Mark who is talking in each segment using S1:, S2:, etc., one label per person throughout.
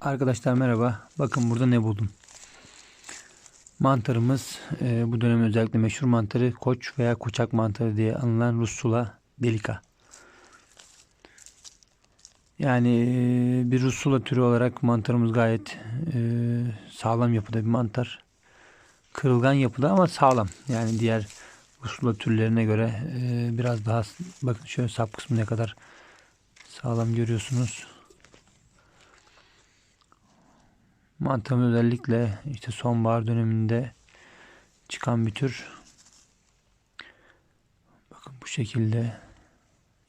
S1: Arkadaşlar merhaba. Bakın burada ne buldum. Mantarımız e, bu dönem özellikle meşhur mantarı koç veya koçak mantarı diye anılan Russula delica. Yani e, bir Russula türü olarak mantarımız gayet e, sağlam yapıda bir mantar. Kırılgan yapıda ama sağlam. Yani diğer Russula türlerine göre e, biraz daha bakın şöyle sap kısmı ne kadar sağlam görüyorsunuz. Mantarın özellikle işte sonbahar döneminde çıkan bir tür. Bakın bu şekilde.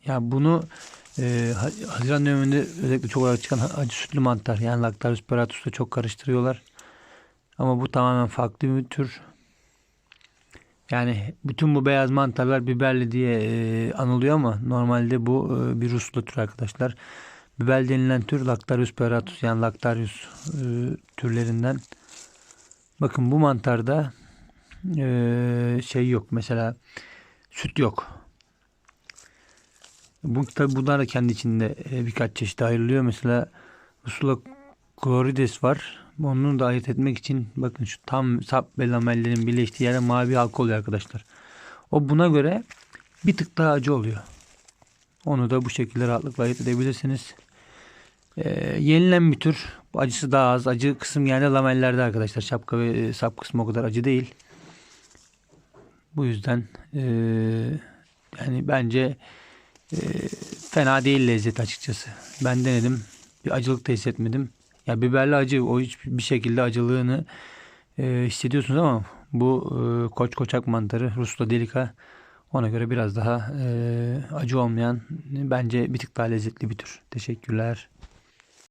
S1: Ya bunu e, Ha- Haziran döneminde özellikle çok olarak çıkan acı sütlü mantar yani Lactarius peratus'la çok karıştırıyorlar. Ama bu tamamen farklı bir tür. Yani bütün bu beyaz mantarlar biberli diye e, anılıyor ama normalde bu e, bir Ruslu tür arkadaşlar. Biber denilen tür Lactarius peratus yani Lactarius e, türlerinden. Bakın bu mantarda e, şey yok. Mesela süt yok. Bu tabi bunlar da kendi içinde e, birkaç çeşit ayrılıyor. Mesela Rusula chlorides var. Onu da ayırt etmek için bakın şu tam sap ve lamellerin birleştiği yere mavi halka oluyor arkadaşlar. O buna göre bir tık daha acı oluyor. Onu da bu şekilde rahatlıkla ayırt edebilirsiniz. Ee, yenilen bir tür. Acısı daha az. Acı kısım yani lamellerde arkadaşlar. Şapka ve e, sap kısmı o kadar acı değil. Bu yüzden e, yani bence e, fena değil lezzet açıkçası. Ben denedim. Bir acılık da hissetmedim. Ya biberli acı o hiçbir şekilde acılığını e, hissediyorsunuz ama bu e, koç koçak mantarı Rusla delika ona göre biraz daha e, acı olmayan bence bir tık daha lezzetli bir tür. Teşekkürler.